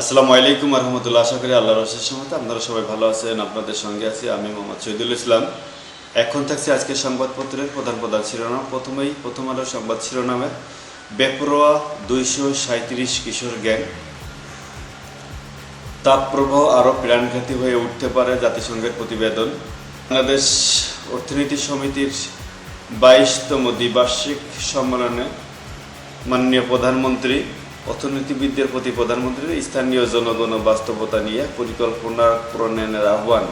আসসালামু আলাইকুম রহমতুল্লাহ আশা করি আল্লাহ রসের সময় আপনারা সবাই ভালো আছেন, আপনাদের সঙ্গে আছি আমি মোহাম্মদ শহীদুল ইসলাম। এখন থাকছে আজকে সংবাদপত্রের প্রধান প্রধান শিরোনাম। প্রথমেই, প্রথম আলো সংবাদ শিরোনামে বেপরোয়া দুইশো সাঁত্রিশ কিশোর গ্যাং। তাপপ্রবাহ আরও প্রাণঘাতী হয়ে উঠতে পারে জাতিসংঘের প্রতিবেদন। বাংলাদেশ অর্থনীতি সমিতির বাইশতম দ্বিবার্ষিক সম্মেলনে মাননীয় প্রধানমন্ত্রী অর্থনীতিবিদদের প্রতি প্রধানমন্ত্রীর স্থানীয় জনগণ বাস্তবতা নিয়ে পরিকল্পনা প্রণয়নের আহ্বান।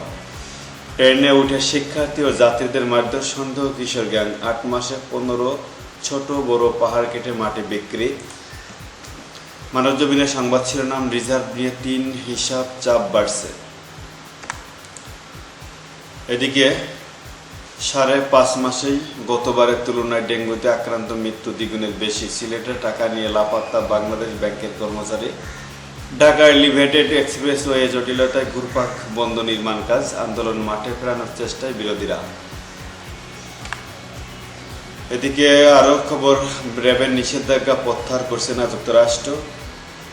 ট্রেনে উঠে শিক্ষার্থী ও যাত্রীদের মারধর সন্দেহ কিশোর গ্যাং আট মাসে পনেরো ছোট বড় পাহাড় কেটে মাটি বিক্রি। মানবজমিনের সংবাদ শিরোনাম, রিজার্ভ নিয়ে তিন হিসাব চাপ বাড়ছে। এদিকে সাড়ে পাঁচ মাসেই গতবারের তুলনায় ডেঙ্গুতে আক্রান্ত মৃত্যু দ্বিগুণের বেশি। সিলেটে টাকা নিয়ে লাপাত্তা বাংলাদেশ ব্যাংকের কর্মচারী ঢাকা এলিভেটেড এক্সপ্রেসওয়ে জটিলতায় ঘুরপাক বন্ধ নির্মাণ কাজ, আন্দোলন মাঠে ফেরানোর চেষ্টায় বিরোধীরা। এদিকে আরও খবর র্যাবের নিষেধাজ্ঞা প্রত্যাহার করছে না যুক্তরাষ্ট্র।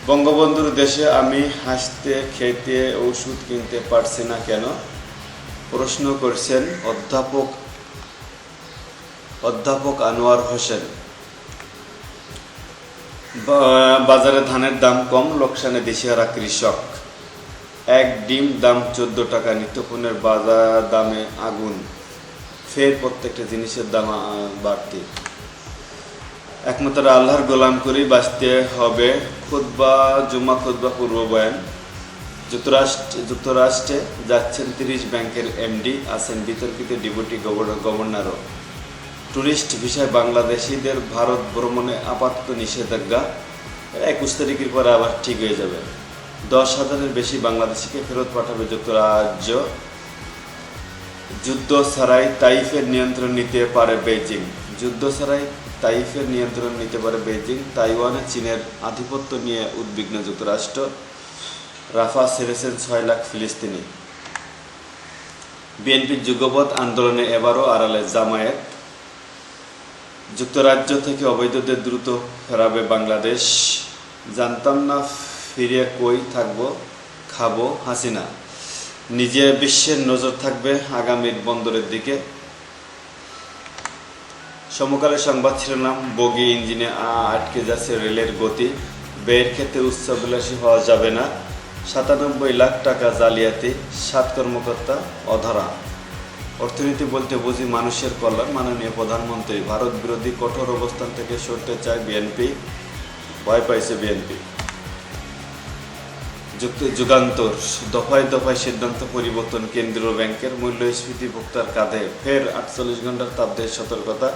বঙ্গবন্ধুর দেশে আমি হাসতে, খেতে, ওষুধ কিনতে পারছি না কেন? প্রশ্ন করছেন অধ্যাপক অধ্যাপক আনোয়ার হোসেন। বাজারে ধানের দাম কম, লোকসানে দিশেহারা কৃষক। এক ডিম দাম চোদ্দ টাকা, নিত্যপণ্যের বাজার দামে আগুন। ফের প্রত্যেকটা জিনিসের দাম বাড়তি। একমাত্র আল্লাহর গোলাম করেই বাঁচতে হবে। খুদ্া জুম্মা খুদ্া পূর্ব বয়ান। যুক্তরাষ্ট্র যুক্তরাষ্ট্রে যাচ্ছেন তিরিশ ব্যাংকের এমডি, আছেন বিতর্কিত ডিপুটি গভর্নর গভর্নরও। টুরিস্ট ভিসায় বাংলাদেশিদের ভারত ভ্রমণে আপাতত নিষেধাজ্ঞা। একুশ তারিখের পরে আবার ঠিক হয়ে যাবে। দশ হাজারের বেশি বাংলাদেশিকে ফেরত পাঠাবে যুক্তরাজ্য। যুদ্ধ ছাড়াই তাইফের নিয়ন্ত্রণ নিতে পারে বেইজিং। যুদ্ধ ছাড়াই তাইফের নিয়ন্ত্রণ নিতে পারে বেইজিং। তাইওয়ানে চীনের আধিপত্য নিয়ে উদ্বিগ্ন যুক্তরাষ্ট্র। রাফা ছেড়েছেন ছয় লাখ ফিলিস্তিনি। বিএনপির যুগপৎ আন্দোলনে এবারও আড়ালে জামায়াত। যুক্তরাজ্য থেকে অবৈধদের দ্রুত ফেরাবে বাংলাদেশ। জানতাম না ফিরে কই থাকব, খাব হাসিনা। নিজে বিশ্বের নজর থাকবে আগামীর বন্দরের দিকে। সমকালের সংবাদ শিরোনাম, বগি ইঞ্জিনে আটকে যাচ্ছে রেলের গতি। ব্যয়ের ক্ষেত্রে উচ্চাভিলাষী হওয়া যাবে না। সাতানব্বই লাখ টাকা জালিয়াতি, সাত কর্মকর্তা অধরা। অর্থনীতি বলতে বুঝি মানুষের কল্যাণ, মাননীয় প্রধানমন্ত্রী। ভারত বিরোধী কঠোর অবস্থান থেকে সরতে চায় বিএনপি, ভয় পাইছে বিএনপি। যুগান্তর, দফায় দফায় সিদ্ধান্ত পরিবর্তন কেন্দ্রীয় ব্যাংকের মূল্যস্ফীতি ভোক্তার কাঁধে। ফের আটচল্লিশ ঘণ্টার তাপদের সতর্কতা।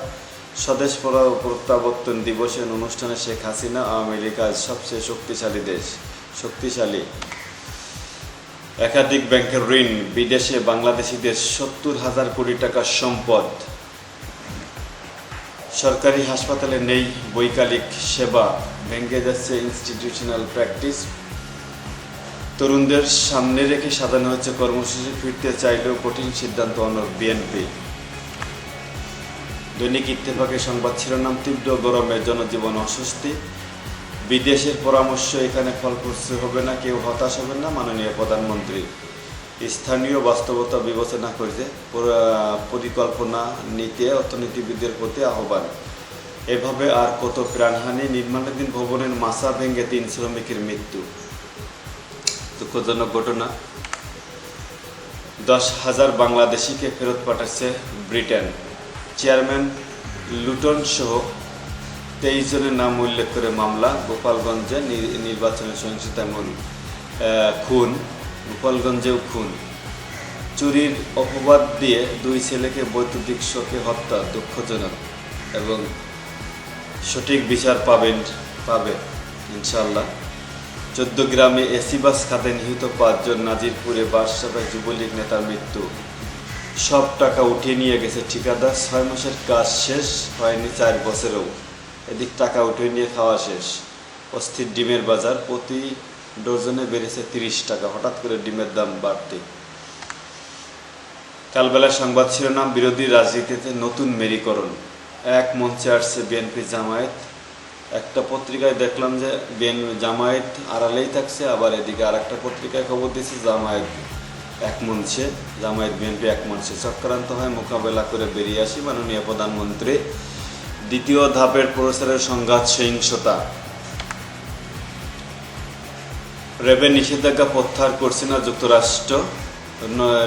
স্বদেশ পরা- প্রত্যাবর্তন দিবসের অনুষ্ঠানে শেখ হাসিনা আওয়ামী লীগ আজ সবচেয়ে শক্তিশালী দেশ। শক্তিশালী। একাধিক ব্যাংকের ঋণ বিদেশে বাংলাদেশিদের সত্তর হাজার কোটি টাকার সম্পদ। সরকারি হাসপাতালে নেই বৈকালিক সেবা, ভেঙে যাচ্ছে ইনস্টিটিউশনাল প্র্যাকটিস তরুণদের সামনে রেখে সাজানো হচ্ছে কর্মসূচি, ফিরতে চাইলেও কঠিন সিদ্ধান্ত অনর বিএনপি। দৈনিক ইত্তেফাকের সংবাদ শিরোনাম, তীব্র গরমে জনজীবন অস্বস্তি। বিদেশের পরামর্শ এখানে ফলপ্রসূ হবে না, কেউ হতাশ হবেন না, মাননীয় প্রধানমন্ত্রী। স্থানীয় বাস্তবতা বিবেচনা করে পরিকল্পনা নিতে অর্থনীতিবিদদের প্রতি আহ্বান। এভাবে আর কত প্রাণহানি, নির্মাণাধীন ভবনের মাসা ভেঙে তিন শ্রমিকের মৃত্যু। দুঃখজনক ঘটনা। দশ হাজার বাংলাদেশিকে ফেরত পাঠাচ্ছে ব্রিটেন। চেয়ারম্যান লুটন সহ তেইশ জনের নাম উল্লেখ করে মামলা, গোপালগঞ্জে নির্বাচনের সহিংসতায় মূল খুন, গোপালগঞ্জেও খুন। চুরির অপবাদ দিয়ে দুই ছেলেকে বৈদ্যুতিক শোকে হত্যা দুঃখজনক এবং সঠিক বিচার পাবেন, পাবে ইনশাল্লাহ চোদ্দ গ্রামে এসি বাস খাতে নিহত পাঁচজন নাজিরপুরে বাদশাবাই যুবলীগ নেতার মৃত্যু। সব টাকা উঠিয়ে নিয়ে গেছে ঠিকাদার, ছয় মাসের কাজ শেষ হয়নি চার বছরেও। এদিক টাকা উঠিয়ে নিয়ে খাওয়া শেষ। অস্থির ডিমের বাজার প্রতি ডজনে বেড়েছে তিরিশ টাকা। হঠাৎ করে ডিমের দাম বাড়তে। কালবেলা সংবাদ শিরোনাম, বিরোধী রাজনীতিতে নতুন মেরিকরণ। এক মঞ্চে আসছে বিএনপি জামায়াত। একটা পত্রিকায় দেখলাম যে বিএন, জামায়াত আড়ালেই থাকছে, আবার এদিকে আর একটা পত্রিকায় খবর দিয়েছে জামায়াত এক মঞ্চে। জামায়াত বিএনপি এক মঞ্চে। চক্রান্ত হয় মোকাবেলা করে বেরিয়ে আসি মাননীয় প্রধানমন্ত্রী। দ্বিতীয় ধাপের প্রসারের সংঘাত সহিংসতা। রেবে নিষেধাজ্ঞা প্রত্যাহার করছে না যুক্তরাষ্ট্র।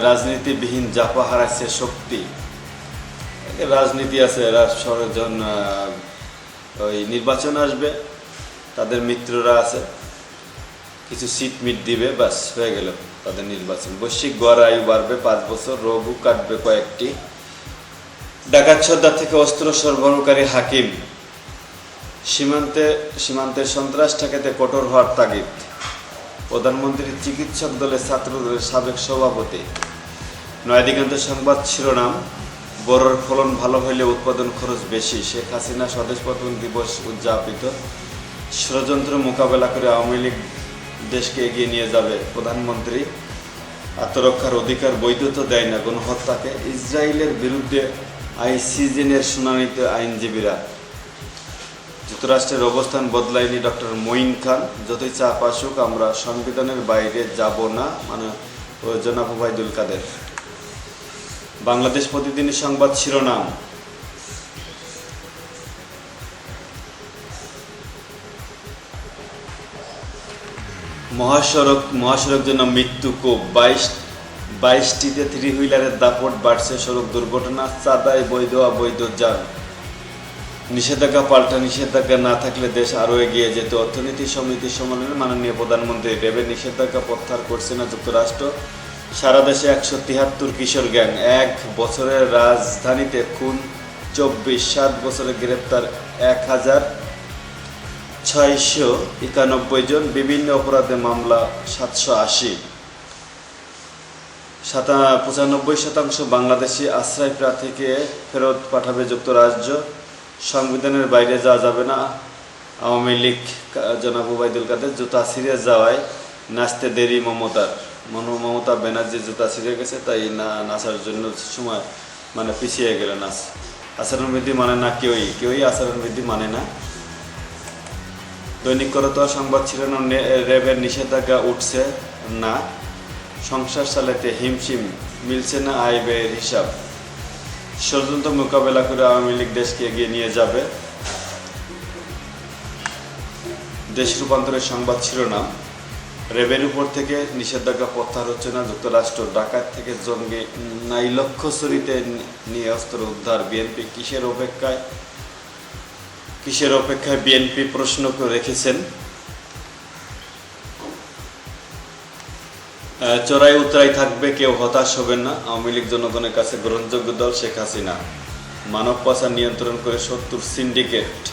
রাজনীতিবিহীন জাপা হারাচ্ছে শক্তি। রাজনীতি আছে আহ, ওই নির্বাচন আসবে তাদের মিত্ররা আছে। কিছু সিট মিট দিবে ব্যাস হয়ে গেল তাদের নির্বাচন। বৈশ্বিক গড় আয়ু বাড়বে পাঁচ বছর রোগও কাটবে কয়েকটি। ডাকাত সর্দার থেকে অস্ত্র সরবরাহকারী হাকিম। সীমান্তে সীমান্তের সন্ত্রাস ঠেকাতে কঠোর হওয়ার তাগিদ। প্রধানমন্ত্রীর চিকিৎসক দলের ছাত্রদের সাবেক সভাপতি। নয়াদিগন্ত সংবাদ শিরোনাম বড়র ফলন ভালো হইলে উৎপাদন খরচ বেশি, শেখ হাসিনা স্বদেশ প্রথম দিবস উদযাপিত। ষড়যন্ত্র মোকাবেলা করে আওয়ামী লীগ দেশকে এগিয়ে নিয়ে যাবে প্রধানমন্ত্রী। আত্মরক্ষার অধিকার বৈধতা দেয় না গণহত্যাকে। ইসরায়েলের বিরুদ্ধে আইসিজেনের শুনানিতে আইনজীবীরা। যুক্তরাষ্ট্রের অবস্থান বদলায়নি ডক্টর মঈন খান। যতই চাপ আসুক, আমরা সংবিধানের বাইরে যাব না মানে জনাব ওবায়দুল কাদের। বাংলাদেশ প্রতিদিনের সংবাদ শিরোনাম। মহাসড়ক মহাসড়ক জন্য মৃত্যু কোপ বাইশ বাইশটিতে থ্রি হুইলারের দাপট বাড়ছে সড়ক দুর্ঘটনা চাঁদায় বৈধ, অবৈধ যান। নিষেধাজ্ঞা পাল্টা, নিষেধাজ্ঞা না থাকলে দেশ আরও এগিয়ে যেত। অর্থনীতি সমিতি সম্মেলনে মাননীয় প্রধানমন্ত্রী রেবে নিষেধাজ্ঞা প্রত্যাহার করছে না যুক্তরাষ্ট্র। সারা দেশে একশো তিয়াত্তর কিশোর গ্যাং। এক বছরের রাজধানীতে খুন, চব্বিশ, সাত বছরে গ্রেপ্তার এক হাজার ছয়শো একানব্বই জন। বিভিন্ন অপরাধে মামলা সাতশো আশি। সাতা পঁচানব্বই শতাংশ বাংলাদেশি আশ্রয় প্রার্থীকে ফেরত পাঠাবে যুক্তরাজ্য। সংবিধানের বাইরে যাওয়া যাবে না। আওয়ামী লীগ জনাব ওবায়দুল কাদের জুতা ছিঁড়ে যাওয়ায় নাচতে দেরি মমতার। মনো, মমতা ব্যানার্জি জুতা ছিঁড়ে গেছে, তাই না, নাচার জন্য সময় মানে পিছিয়ে গেল নাচ। আচরণবিধি মানে না কেউই কেউই আচরণবিধি মানে না। দৈনিক করতোয়া সংবাদ শিরোনাম র্যাবের নিষেধাজ্ঞা উঠছে না। সংসার চালাতে হিমশিম মিলছে না আয় ব্যয়ের হিসাব। ষড়যন্ত্র মোকাবেলা করে আওয়ামী লীগ দেশকে এগিয়ে নিয়ে যাবে। দেশ রূপান্তরের সংবাদ শিরোনাম, রেবের উপর থেকে নিষেধাজ্ঞা প্রত্যাহার হচ্ছে না, যুক্তরাষ্ট্র ডাকাত থেকে জঙ্গি নাই লক্ষ্যছড়িতে নিয়ে অস্ত্র উদ্ধার, বিএনপি কিসের অপেক্ষায়? কিসের অপেক্ষায় বিএনপি প্রশ্ন রেখেছেন? চড়াই উতরাই থাকবে, কেউ হতাশ হবেন না। আওয়ামী লীগ জনগণের কাছে গ্রহণযোগ্য দল শেখ হাসিনা। মানব পাচার নিয়ন্ত্রণ করে সত্তর সিন্ডিকেট।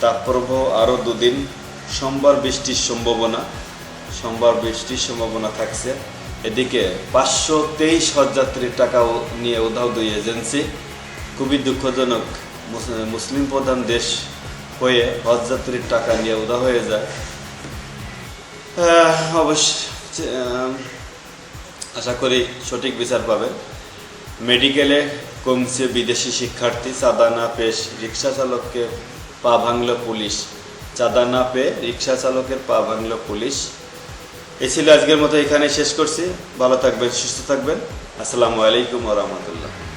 তাপপ্রবাহ আরও দুদিন। সোমবার বৃষ্টির সম্ভাবনা। সোমবার বৃষ্টির সম্ভাবনা থাকছে। এদিকে পাঁচশো তেইশ হজযাত্রীর টাকা নিয়ে উধাও দুই এজেন্সি। খুবই দুঃখজনক। মুস- মুসলিম প্রধান দেশ হয়ে হজযাত্রীর টাকা নিয়ে উদা হয়ে যায়। অবশ্য আশা করি সঠিক বিচার পাবেন মেডিকেলে কমছে বিদেশি শিক্ষার্থী, চাঁদা না পেয়ে রিক্সা চালককে পা ভাঙল পুলিশ। চাঁদা না পেয়ে রিক্সা চালকের পা ভাঙল পুলিশ। এ ছিল আজকের মতো এখানে শেষ করছি। ভালো থাকবেন, সুস্থ থাকবেন। আসসালামু আলাইকুম রহমতুল্লাহ।